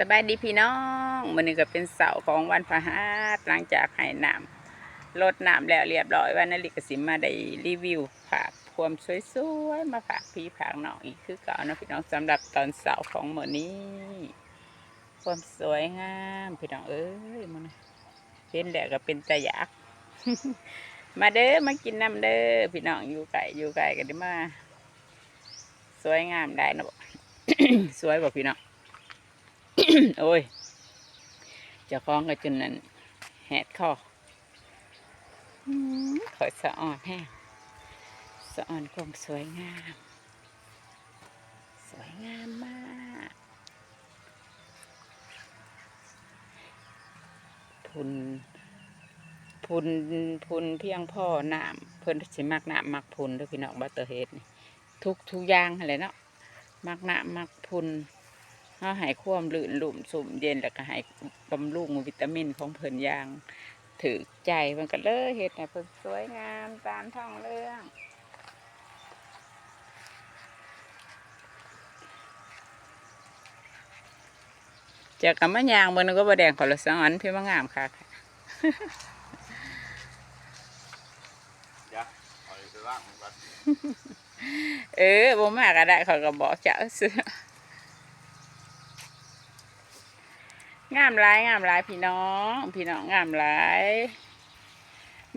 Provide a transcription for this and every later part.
สบายดีพี่น้องมื้อนี้ก็เป็นเสาร์ของวันพฤหัสหลังจากให้น้ำลดน้ำแล้วเรียบร้อยวันนาฬิกสิมาได้รีวิวฝากความสวยๆมาฝากพี่ฝากน้องอีกคือเก่านะพี่น้องสำหรับตอนเสาร์ของมื้อนี้ ความสวยงามพี่น้องเอ้ยมันเห็นแล้วก็เป็นตะอยากมาเด้อมากินน้ำเด้อพี่น้องอยู่ไก่อยู่ไก่กันได้มา สวยงามได้นะบ่สวยบ่พี่น้อง โอ้ยจะคล้องกันจนนั้นแหดคออืมขอยสะอ่อนแห้งสะอ่อนความสวยงาม สวยงามมากพุนพุนพุนเพียงพ่อน้ำเพิ่นสิมักน้ำมักพุนด้วยพี่น้องบัตเตอร์เฮดทุกทุกอย่างอะไรเนาะมักน้ำมักพุน เขาให้ความลื่นลุ่มสุ่มเย็นแล้วก็ให้บำรุงวิตามินของเพิ่นอย่างถือใจมันก็เลยเห็ดให้เพิ่นสวยงามตามท้องเรื่องเจากกับมะยางเบิ่งนึกว่าบแดงขอละสองอันพี่มะงามค่ะ Ja, har du varm? va? เออบ่มากก็ได้เขาก็บอกเจ้าซื้อ งามหลายงามหลายพี่น้อง พี่น้องงามหลาย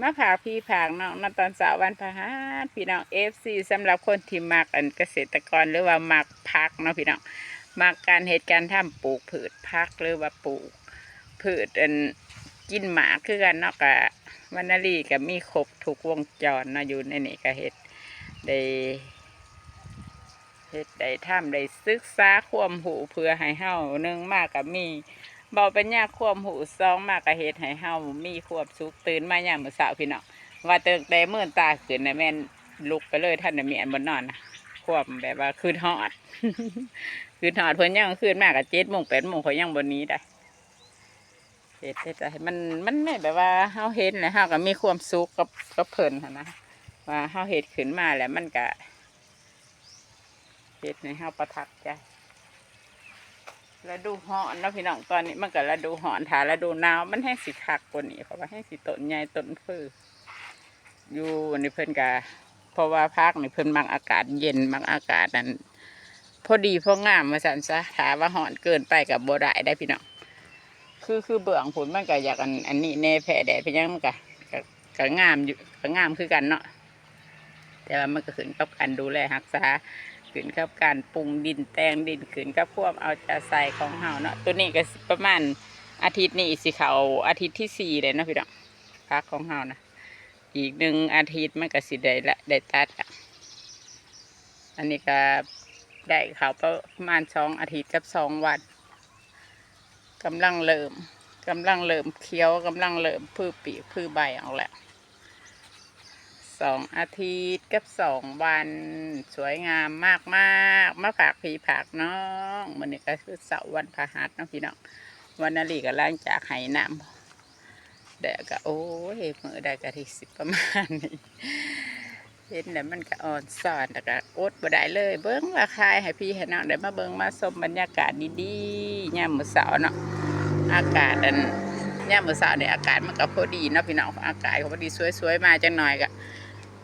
มาผากพี่ผากน้องนตอนเสาร์วันพฤหัสพี่น้องเอฟซีสำหรับคนที่มักอันเกษตรกรหรือว่ามักพักเนาะพี่น้องมักการเหตุการณ์ทำปลูกพืชพักหรือว่าปลูกพืชอันกินหมาคือกันเนาะกะวันนาลีก็มีครบทุกวงจรเนาะอยู่ในนี่ก็เฮ็ดได้เฮ็ดได้ทำได้ศึกษาความหูเพื่อให้เฮาหนึ่งมากกับมี เบาเป็นยากควมหูซองมากกะเฮ็ดให้เฮามีความสุขตื่นมายามมื้อเช้าพี่น้องว่าเติกได้มื่นตาขึ้นนะแม่นลุกไปเลยท่านน่ะมีอันบ่นอนนะความแบบว่าคืนฮอดคืนฮอดเพิ่นยังคืนมากกะ7:00น8:00นเขายังบ่หนี้ได้เฮ็ดเฮ็ดให้มันมันไม่แบบว่าเฮาเห็นแล้วเฮาก็มีความสุขกับกับเพลินนะว่าเฮาเฮ็ดขึ้นมาแล้วมันก็เฮ็ดให้เฮาประทับใจ ฤดูหอนนะพี่น้องตอนนี้มันก็ฤดูหอนถ้าฤดูหนาวมันแห้งสิคักกว่านี้เพราะว่าแห้งสิต้นใหญ่ต้นฟืออยู่ในเพิ่นก็เพราะว่าภาคในเพิ่นมักอากาศเย็นมักอากาศนั้นพอดีพองามมาสันซะถ้าว่าหอนเกินไปกับบ่ได้ได้พี่น้องคือคือเบื้องผลมันก็อยากอันอันนี้แน่แผ่แดดไปยังมันก็ก็ก็งามอยู่ก็งามคือกันเนาะแต่ว่ามันก็ขึ้นกับการดูแลรักษา ขึ้นกับการปรุงดินแตงดินขึ้นกับพวกเอาใจใส่ของเฮาเนาะตัวนี้ก็ประมาณอาทิตย์นี้สิเขาอาทิตย์ที่สี่เลยเนาะพี่น้องพักของเฮานะอีกหนึ่งอาทิตย์มันก็สิได้ละได้ตัดละอันนี้ก็ได้เขาประมาณสองอาทิตย์กับสองวันกำลังเริ่มกำลังเริ่มเคี้ยวกำลังเริ่มพืชปีพืชใบออกแล้ว สองอาทิตย์กับสองวัน สวยงามมากมากๆมาฝากพีผากน้องมันนี้ก็คือเสาร์วันพฤหัสเนาะพี่น้องวันนาลีก็ล้างจากไหน้ำแดดก็โอ้ยมือได้กะทิสิประมาณนี้เห็นแล้วมันก็อ่อนสอนแต่ก็อดบ่ได้เลย เบิ้งราคายให้พี่ให้น้องได้มาเบิ้งมาชมบรรยากาศดีๆยามมื้อเสาร์เนาะอากาศอันยามมื้อเสาร์เนี่ยอากาศมันก็พอดีเนาะพี่น้องอากาศก็พอดีสวยๆมาจังหน่อยก็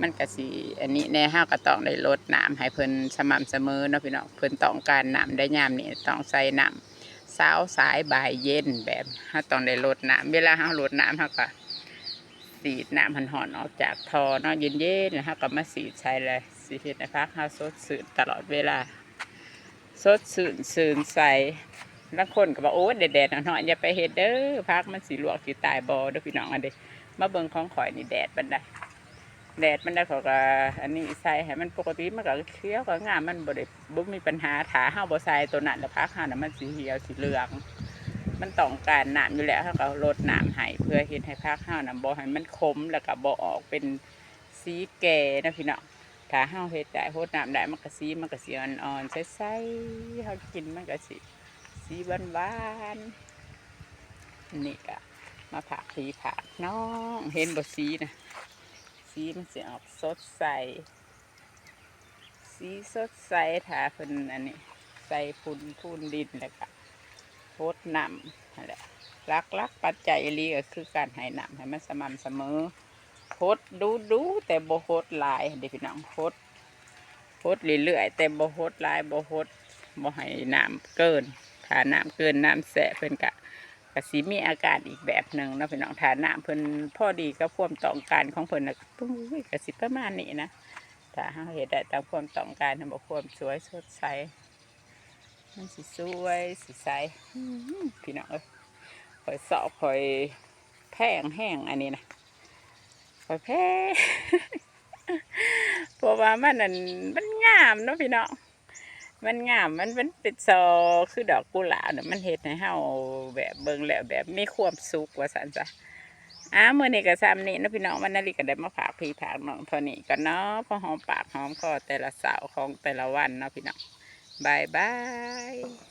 มันก็สิอันนี้แน่ห้าก็ต้องได้ลดน้ำให้เพิ่นสม่ำเสมอเนาะพี่น้องเพิ่นต้องการน้ำได้ยามนี้ต้องใส่น้ำเช้าสายบ่ายเย็นแบบถ้าต้องได้ลดน้ำเวลาเฮาลดน้ำเฮาก็สีดน้ำหันหอนออกจากทอเนาะเย็นๆแล้วเฮาก็มาสีดใส่เลยสิเฮ็ดให้พักฮาสดชื่นตลอดเวลา สดชื่นชื่นใสบางคนก็บอกโอ้แดดๆหน่อยอย่าไปเฮ็ดเด้อพักมันสิลวกสิตายบ่เด้อพี่น้องอันเด้มาเบิ่งของข่อยนี่แดดบันได แดดมันได้เขาก็อันนี้ใส่ให้มันปกติมันก็เคี้ยวก็งามมันบ่ได้บ่มีปัญหาถาเฮาบ่ใส่ตัวนั้นแล้วพักเฮาน่ะมันสีเหี่ยวสีเหลือง มันต้องการน้ำอยู่แล้วเฮาก็ลดน้ำให้เพื่อเฮ็ดให้พักเฮาน่ะบ่ให้มันขมแล้วก็บ่ออกเป็นสีแก่นะพี่น้องถ้าเฮาเฮ็ดได้โหดน้ำได้มันก็สีมันก็สีอ่อนๆใสๆเฮากินมันก็สิสีหวานๆนี่ก็มาผักผีผักน้องเห็นบ่สีนะ สีมันจะออกสดใส สีสดใสถ้าเพิ่นอันนี้ ใส่พุนพูนดินแล้วก็โพดน้ำนั่นแหละลักลักปัจจัยลีก็คือการให้น้ำให้มันสม่ำเสมอโพดดูดูแต่บ่โพดลายเด็กพี่น้องโพดโพดเรื่อยๆแต่บ่โพดลายบ่โพดบ่ให้น้ำเกินถ้าน้ำเกินน้ำแสะเพิ่นกะ กะสิมีอาการอีกแบบหนึ่งนะพี่น้องถ้าน้ำเพิ่นพ่อดีกับควมต้องการของเพิ่นนะปุ้ยกะสิประมาณนี้นะถ้าเฮาเฮ็ดได้ตามความต้องการทำบ่ความสวยสดใสมันสิสวยสิใสพี่น้องเอ้ยคอยสอบคอยแพงแห้งอันนี้นะคอยแพงเพราะว่ามันนั่นมันงามเนาะพี่น้อง มันงามมันเป็นเป็นซอคือดอกกุหลาบเน่ะมันเห็ดให้เฮาแบบเบิ่งแล้วแบบมีความสุขว่าสันจ้ะอ้าเมื่อนี้ก็ซ้ำนี้นะพี่น้องวันนาฬิก็ได้มาฝากพี่ฝากน้องเท่านี้ก็เนาะพอหอมปากหอมคอแต่ละสาวของแต่ละวันเนาะพี่น้องบายบาย